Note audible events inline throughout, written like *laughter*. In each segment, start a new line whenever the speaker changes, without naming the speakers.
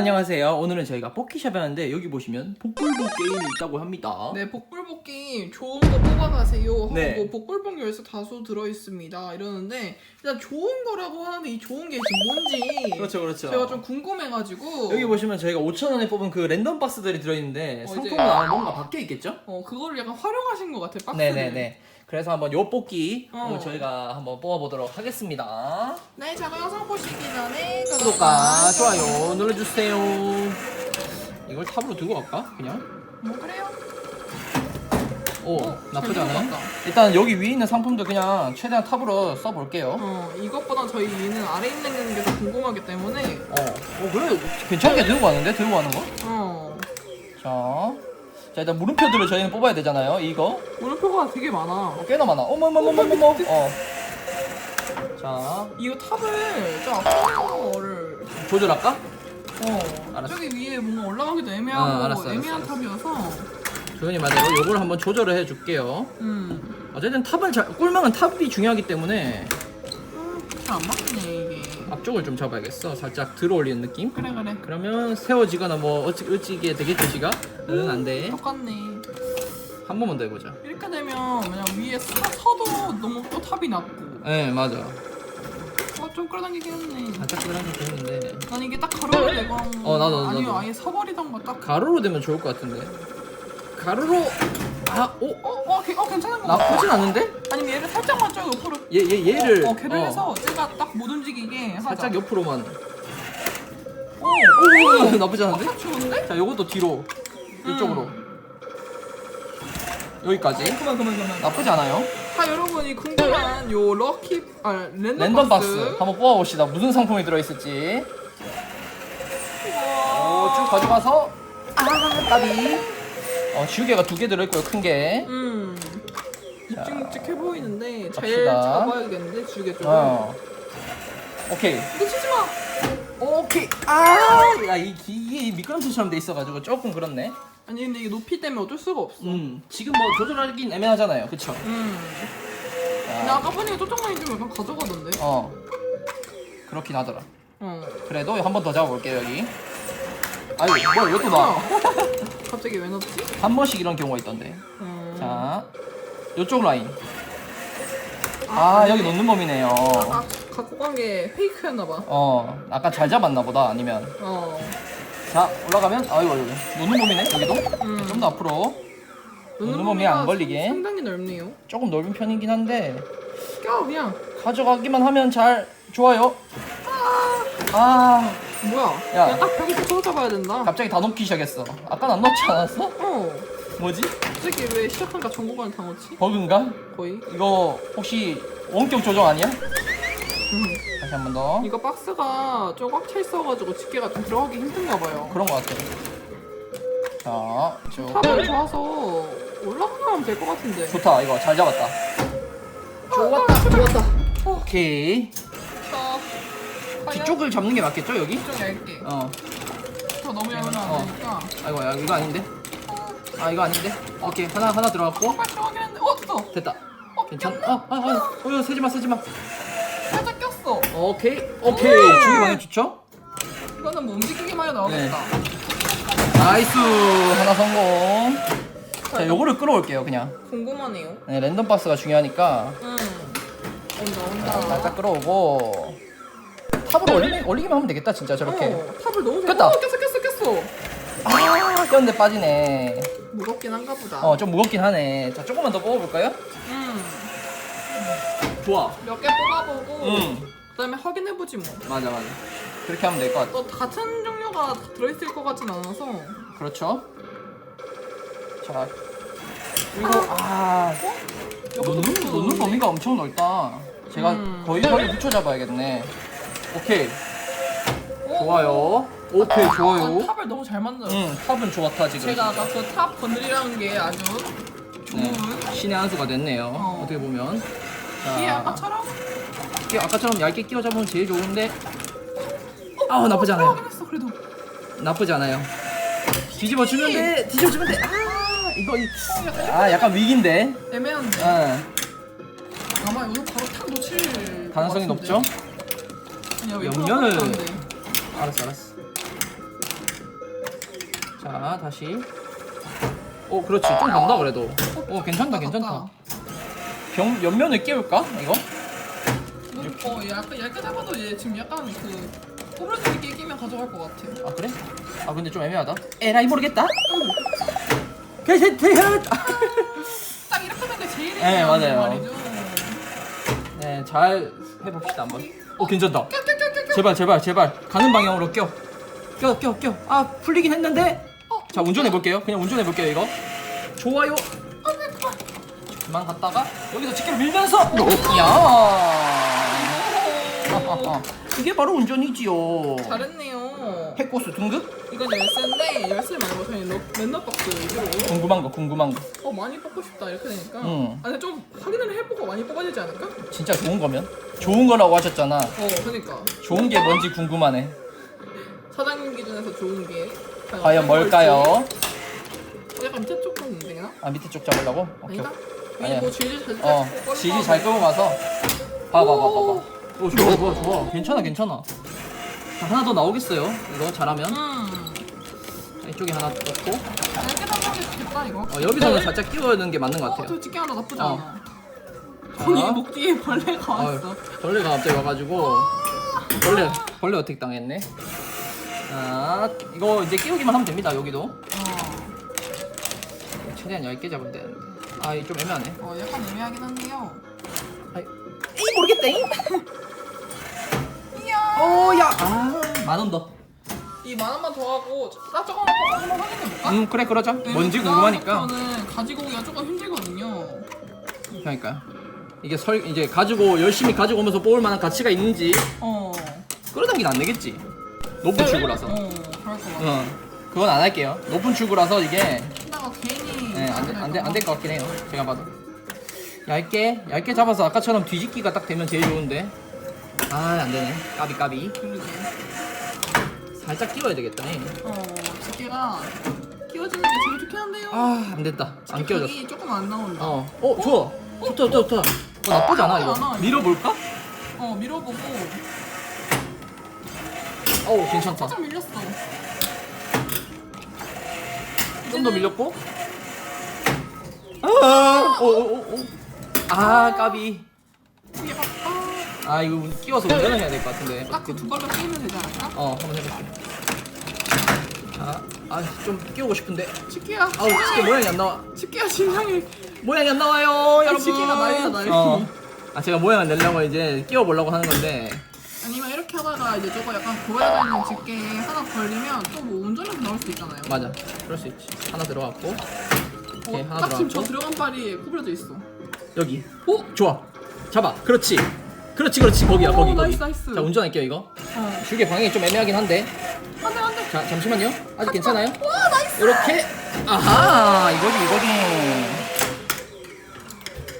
안녕하세요. 오늘은 저희가 뽑기샵에 왔는데 여기 보시면 복불복 게임이 있다고 합니다.
네, 복불복 게임 좋은 거 뽑아가세요. 하고
네.
뭐 복불복 열쇠 다수 들어있습니다. 이러는데 일단 좋은 거라고 하는데 이 좋은 게 지금 뭔지
그렇죠, 그렇죠.
제가 좀 궁금해가지고
여기 보시면 저희가 5천 원에 뽑은 그 랜덤 박스들이 들어있는데
어,
상품은 아마 뭔가 바뀌어 있겠죠?
어 그거를 약간 활용하신 것 같아 박스를.
네네네. 그래서 한번 요 뽑기
어.
한번 저희가 한번 뽑아보도록 하겠습니다.
네, 저거 영상 보시기 전에
구독과 좋아요 눌러주세요. 이걸 탑으로 두고 갈까? 그냥?
뭐 그래요?
오
어,
나쁘지
잘
않아요.
들어갔다.
일단 여기 위에 있는 상품도 그냥 최대한 탑으로 써볼게요.
어 이것보다 저희 위는 아래 있는 게 더 궁금하기 때문에
어, 어 그래 괜찮게 들고 가는데 들고 가는 거?
어
자, 자 일단 물음표들을 저희는 뽑아야 되잖아요. 이거
물음표가 되게 많아.
어, 꽤나 많아. 어머머머머머머. 어. 자,
이거 탑을 좀 앞으로 거를
조절할까?
어
알았어.
저기 위에 뭔가 올라가기도 애매하고
어, 알았어, 알았어,
애매한
알았어.
탑이어서
조현이 말대로 요걸 한번 조절을 해줄게요.
음.
어쨌든 탑을 잘, 꿀망은 탑이 중요하기 때문에
잘안 맞네.
앞쪽을 좀 잡아야겠어. 살짝 들어 올리는 느낌.
그래 그래.
그러면 세워지거나 뭐 어찌 어찌게 되겠죠, 시가? 응, 안 돼.
똑같네.
한 번만 더 해보자.
이렇게 되면 그냥 위에 서, 서도 너무 또 탑이 낮고.
네, 맞아.
어 좀 끌어당기긴 했네.
살짝 게 되는데
난 이게 딱 가로로 되고
어, 나도,
아니면
나도.
아예 서버리던가 딱.
가로로 되면 좋을 것 같은데. 가로로 아, 오,
어, 어, 개- 어 괜찮은 거 같아.
나쁘진 않은데?
아니면 얘를 살짝만 저 옆으로.
얘, 얘, 얘를
어, 걔를
어,
해서 얘가 딱 못 움직이게 하자.
살짝 옆으로만.
오,
오, *laughs* 나쁘지 않은데?
딱 좋은데?
자, 요것도 뒤로 이쪽으로 여기까지.
그만 그만 그만.
나쁘지 않아요.
자 여러분이 궁금한 요 럭키 아 랜덤,
랜덤 박스
박스.
한번 뽑아봅시다. 무슨 상품이 들어있을지. 오, 쭉 가져가서 아, 까비. 어, 지우개가 두 개 들어있고요, 큰 게.
음.
자,
묵직묵직해 보이는데 잘
갑시다.
잡아야겠는데 주게 좀.
어. 오케이.
놓치지 마.
오케이. 아, 야, 이, 이게 미끄럼틀처럼 돼 있어가지고 조금 그렇네.
아니 근데 이게 높이 때문에 어쩔 수가 없어.
음, 지금 뭐 조절하긴 애매하잖아요, 그쵸?
음. 근데
자,
아까 보니까 쪼정만이 좀 약간 가져가던데.
어, 그렇긴 하더라.
어.
그래도 한 번 더 잡아볼게요 여기. 아유, 뭐 이것도 나. *laughs*
갑자기 왜 넣지?
한 번씩 이런 경우가 있던데.
음.
자, 요쪽 라인. 아, 여기 놓는 범위네요.
아, 갖고 간 게 페이크였나 봐.
어, 아까 잘 잡았나 보다 아니면.
어.
자, 올라가면 아이고 아이고. 놓는 범위네 여기도.
음.
좀 더 앞으로. 놓는 범위 안 걸리게.
상당히 넓네요.
조금 넓은 편이긴 한데
껴 그냥.
가져가기만 하면 잘 좋아요. 아,
뭐야?
야.
그냥 딱 벽에 붙어 잡아야 된다.
갑자기 다 놓기 시작했어. 아까 안 넣지 않았어?
어.
뭐지?
갑자기 왜 시작하니까 전국관을 다 넣지?
버그인가?
거의.
이거 혹시 원격 조정 아니야?
음.
다시 한 번 더.
이거 박스가 좀 꽉 차 있어가지고 집게가 좀 들어가기 힘든가 봐요.
그런 것 같아. 자, 쭉.
탑을 좋아서 올라가면 될 것 같은데.
좋다. 이거 잘 잡았다.
좋았다, 좋았다.
오케이.
자,
뒤쪽을 잡는 게 맞겠죠, 여기?
좀 얇게.
어.
저 너무 얇으면
어.
안 되니까.
아이고, 야, 이거 아닌데? 아, 이거 아닌데? 오케이. 하나, 하나 들어갔고.
빨리 들어가긴 했는데, 어, 됐어.
됐다.
어,
괜찮?
꼈네?
어, 어, 어, 어, 세지 마, 세지 마.
살짝 꼈어.
오케이. 오케이.
오!
주기 방향 좋죠?
이거는 뭐 움직이기만 해도 나오겠다.
나이스. 하나 성공. 자, 요거를 끌어올게요, 그냥.
궁금하네요.
네, 랜덤 박스가 중요하니까.
응. 온다, 온다.
살짝 끌어오고. 탑으로 올리, 올리기만 하면 되겠다, 진짜 저렇게.
어, 탑을 너무
꼈다.
어, 꼈어, 꼈어, 꼈어.
아, 꼈는데 빠지네.
무겁긴 한가 보다.
어, 좀 무겁긴 하네. 자, 조금만 더 뽑아볼까요?
음.
좋아.
몇 개 뽑아보고
응.
그다음에 확인해보지 뭐.
맞아, 맞아. 그렇게 하면 될 것 같아.
또 같은 종류가 다 들어있을 것 같진 않아서.
그렇죠. 자, 그리고, 아, 놓는, 놓는 범위가 엄청 넓다. 제가
음.
거의 거의 붙여 잡아야겠네. 오케이.
오,
좋아요. 오케이, 좋아요.
아, 탑을 너무 잘 만들었어.
응, 탑은 좋았다, 지금.
제가 아까 그 탑 건드리라는 게 아주 좋은.
네, 신의 한 수가 됐네요.
어.
어. 떻게 보면.
이게
자,
아까처럼
끼- 아까처럼 얇게 끼워 잡으면 제일 좋은데. 아우, 나쁘지 않아요.
들어가긴 했어 그래도.
나쁘지 않아요. 뒤집어 주면 돼. 뒤집어 주면 돼. 아, 이거 이- 아, 약간 위기인데.
애매한데.
응.
아마 이거 바로 탁 놓칠 것
가능성이
같은데.
높죠?
아니야, 왜
영년을-. 알았어, 알았어. 자 다시 오 그렇지 좀 간다 그래도 오 괜찮다 괜찮다 병 옆면을 끼울까 이거?
어 약간 얇게 잡아도 얘 지금 약간 그 꼬부러지게 끼기면 가져갈 것 같아.
아 그래? 아 근데 좀 애매하다 에라이 모르겠다 개새 대현
딱 이렇게 하는 게 제일
네,
애매한
맞아요.
말이죠.
네잘 해봅시다 한번 오 괜찮다
껴껴껴껴.
제발 제발 제발. 가는 방향으로 껴. 껴 껴 껴. 아 풀리긴 했는데?
어,
자 운전해 볼게요. 그냥 운전해 볼게요 이거. 좋아요.
아, 네, 그만.
그만 갔다가 여기서 직결 밀면서. 야.
오, *laughs*
이게 바로 운전이지요.
잘했네요.
핵고수 등급?
이건 열쇠인데 열쇠 말고 그냥 러- 랜덤 박스 위주로.
궁금한 거 궁금한 거
어 많이 뽑고 싶다 이렇게 되니까.
응.
아니 좀 확인을 해보고 많이 뽑아지지 않을까?
진짜 좋은 거면? 좋은 거라고 하셨잖아
어 그러니까
좋은 게 뭔지 궁금하네
사장님 기준에서 좋은 게
과연 뭘까요?
어, 약간 밑에 쪽 보면 되나?
아 밑에 쪽 잡으려고? 오케이
아닌가?
아니야.
위에 뭐 질질 잘어잘
질이 잘 끄고 가서 봐봐 봐봐 봐봐 오 좋아 좋아 좋아 괜찮아 괜찮아 자, 하나 더 나오겠어요 이거 잘하면
음.
자, 이쪽에 하나 넣고
얇게 담는 게 좋겠다 이거.
어, 여기서는 살짝 끼워는 게 맞는 것
어,
같아요
저 집게 하나 나쁘지
어.
않아. 거기
자.
목 뒤에 벌레가
어,
왔어.
벌레가 갑자기 와가지고 벌레 벌레 어택 당했네. 자 이거 이제 끼우기만 하면 됩니다 여기도
어.
최대한 얇게 잡으면 되는데 아 이 좀 애매하네.
어, 약간 애매하긴 한데요.
아이 에이 모르겠다.
이야.
오야 아 만 원 더.
이 만 원만 더 하고 나 저거 한번 한번 확인해 볼까?
음 그래 그러자.
네,
뭔지 궁금하니까.
저는 가지고 오기가 조금 힘들거든요.
그러니까 이게 설 이제 가지고 열심히 가지고 오면서 뽑을 만한 가치가 있는지
어.
끌어당기는 안 되겠지. 높은 출구라서.
어, 그럴 것 같아.
어 그건 안 할게요. 높은 출구라서 이게
하다가 괜히
네, 안될안될안될 것 같긴 해요. 제가 봐도 얇게 얇게 잡아서 아까처럼 뒤집기가 딱 되면 제일 좋은데 아 안 되네. 까비 까비.
그러게.
살짝 끼워야 되겠다.
어, 집게가 끼워지는 게 제일 좋긴 한데요.
아 안 됐다. 안 끼워졌어.
각이 조금 안 나온다.
어, 어 좋아. 좋다 좋다 좋다. 어, 나쁘지 않아
나쁘지 않아,
이거. 밀어볼까?
어, 밀어보고
어우 괜찮다.
살짝 밀렸어.
좀더 밀렸고. 아, 오오오. 아 까비.
이게 막, 아,
아 이거 끼워서 운전을 해야 될 것 같은데.
딱 그 두 발로 끼면 되지 않을까?
어 한번 해볼게. 자, 아좀 끼우고 싶은데.
집게야.
아우 집게 모양이 안 나와.
집게야 진상이.
모양이 안 나와요, 여러분.
집게가 난리다, 난리.
어. 아 제가 모양을 내려고 이제 끼워 보려고 하는 건데.
아니면 이렇게 하다가 이제 저거 약간 고여져 있는 집게에 하나 걸리면 또 뭐 운전해서 나올 수도 있잖아요.
맞아. 그럴 수 있지. 하나 들어갔고. 오케이,
어,
하나
딱 지금 저
들어갔고.
들어간 발이 구부러져 있어.
여기. 오, 좋아. 잡아. 그렇지. 그렇지, 그렇지. 거기야,
오,
거기, 거기.
나이스, 나이스.
자, 운전할게요, 이거.
어.
줄게 방향이 좀 애매하긴 한데.
안돼 안돼.
자, 잠시만요. 아직 괜찮아요?
와 나이스.
이렇게. 아하, 이거지, 이거지.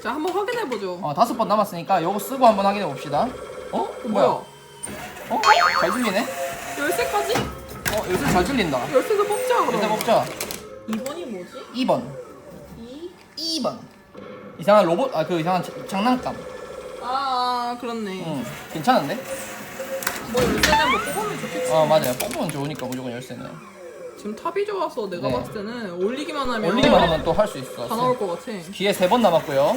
자 한번 확인해 보죠.
어, 다섯 번 남았으니까 요거 쓰고 한번 확인해 봅시다. 어? 뭐야? 어? 잘 들리네?
열쇠까지?
어, 요새 잘 들린다.
열쇠도 뽑자 그럼.
일단 뽑자.
2번이 뭐지?
2번.
2.
2번. 이상한 로봇, 아, 그 이상한 자- 장난감.
아 그렇네.
응. 괜찮은데?
뭐 열쇠는 뭐 뽑으면 좋겠지.
어, 맞아요. 뽑으면 좋으니까 무조건 열쇠는.
지금 탑이 좋아서 내가
네.
봤을 때는 올리기만 하면
올리기만 하면 또 할 수 있어.
다 나올 것 같아.
기회 세 번 남았고요.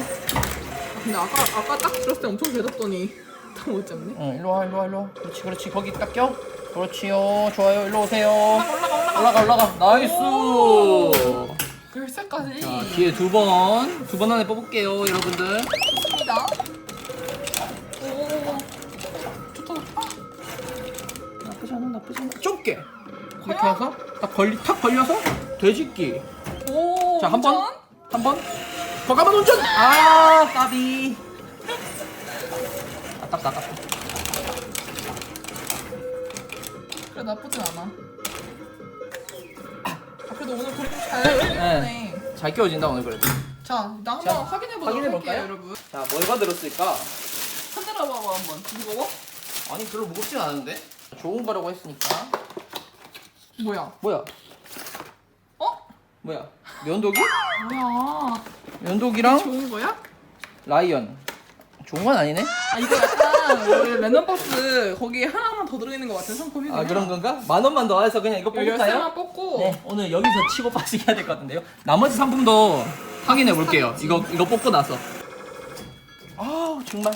근데 아까 아까 딱 들었을 때 엄청 대답더니 *laughs* 다못 잡네.
응, 일로 와, 일로 와, 일로 와. 그렇지, 그렇지. 거기 딱 껴. 그렇지요. 좋아요. 일로 오세요.
올라가 올라가 올라가.
올라가, 올라가. 나이스.
열쇠까지.
자, 기회 두 번. 두 번 안에 뽑을게요, 여러분들.
좋습니다.
않아. 좁게. 이렇게 해서 딱 걸리, 탁 걸려서 되짓기.
오.
자, 한 번.
운전?
한 번. 과감한 운전. 아, 까비. 아깝다, 아깝다.
그래 나쁘진 않아. 아, 그래도 오늘 그래도 잘 했네.
잘 끼워진다, 오늘 그래도.
자, 나 한번
자,
확인해 보도록
확인해
할게요,
볼까요?
여러분.
자, 뭐가 들었을까?
흔들어 봐봐 한번. 무거워?
아니, 별로 무겁진 않은데? 좋은 거라고 했으니까.
뭐야?
뭐야?
어?
뭐야? 면도기?
뭐야?
면도기랑
좋은 거야?
라이언. 좋은 건 아니네.
아 이거 약간 우리 랜덤박스 거기에 하나만 더 들어있는 것 같은 상품이거든요.
아 그런 건가? 만 원만 더 해서 그냥 이거 뽑을까요?
열쇠만 뽑고
네 오늘 여기서 치고 빠지게 해야 될 것 같은데요. 나머지 상품도 확인해 볼게요. 이거 이거 뽑고 나서. 아우 정말.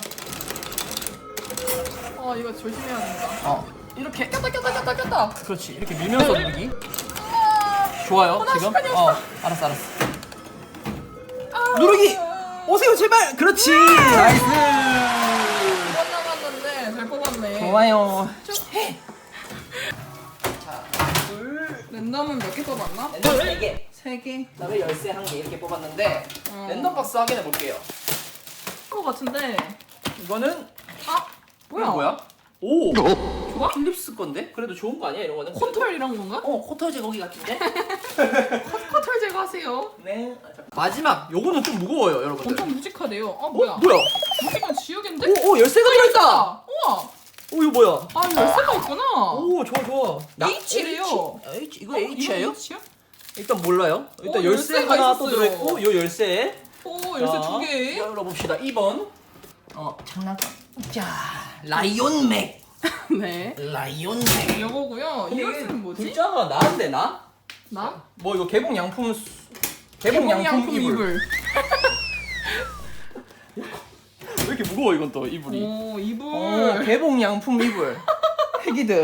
어 이거 조심해야 된다.
어
이렇게 꼈다 꼈다 꼈다 꼈다.
그렇지 이렇게 밀면서 누르기. 좋아요
어, 나
지금.
시간이
어 알았어 알았어. 누르기. 오세요 제발. 그렇지. 나이스.
두번 남았는데 잘 뽑았네.
좋아요.
랜덤은 몇 개 뽑았나?
랜덤 4개.
세 개.
그다음에 열쇠 한 개 이렇게 뽑았는데
어.
랜덤 박스 확인해 볼게요.
것 같은데.
이거는
아 뭐야?
이거 뭐야? 오.
좋아?
필립스 건데? 그래도 좋은 거 아니야 이런 거는?
코털 이런 건가?
어 코털 제거기 같은데? *laughs*
코털 제거하세요.
네. 마지막 요거는 좀 무거워요 여러분들.
엄청 묵직하대요.
아어
뭐야?
뭐야?
묵직한 지우개인데?
오, 오 열쇠가 들어있다.
아, 우와.
오 이거 뭐야?
아 열쇠가 있구나.
오 좋아 좋아.
H래요.
H, H 이거
어,
H예요?
이거 H야?
일단 몰라요. 일단
어,
열쇠
열쇠가
하나 또
있었어요.
들어있고 요 열쇠.
오 열쇠 두 개.
열어봅시다. 2번. 어 장난감. 자 라이온 맥. *laughs*
네.
라이온 맥.
요거고요. 이 열쇠는 뭐지?
글자가 나인데 나?
나?
뭐 이거 개봉 양품 수- 개봉, 양품, 이불. *laughs* 왜 이렇게 무거워 이건 또 이불이?
오 이불.
어, 개봉 양품 이불. *laughs* 핵이득.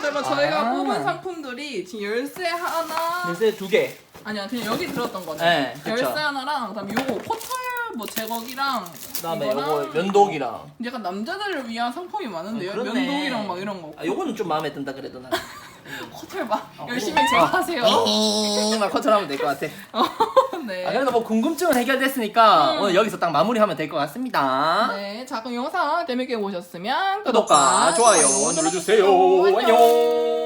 그러면 저희가
아.
뽑은 상품들이 지금 열쇠 하나
열쇠 두 개.
아니야 그냥 여기 들었던 거네.
네, 그쵸.
열쇠 하나랑 그다음에 요거 코털 뭐 제거기랑
그다음에
이거랑
요거 면도기랑.
약간 남자들을 위한 상품이 많은데요.
어, 그렇네.
면도기랑 막 이런 거.
아 요거는 좀 마음에 든다 그래도 난.
코털 *laughs* 막
어,
열심히
어.
제거하세요.
막 컨트롤하면 될 것 같아. *laughs*
네.
아, 그래도 뭐 궁금증은 해결됐으니까
음.
오늘 여기서 딱 마무리하면 될 것 같습니다.
네, 자 그럼 영상 재밌게 보셨으면
구독과 좋아요 눌러주세요. 안녕.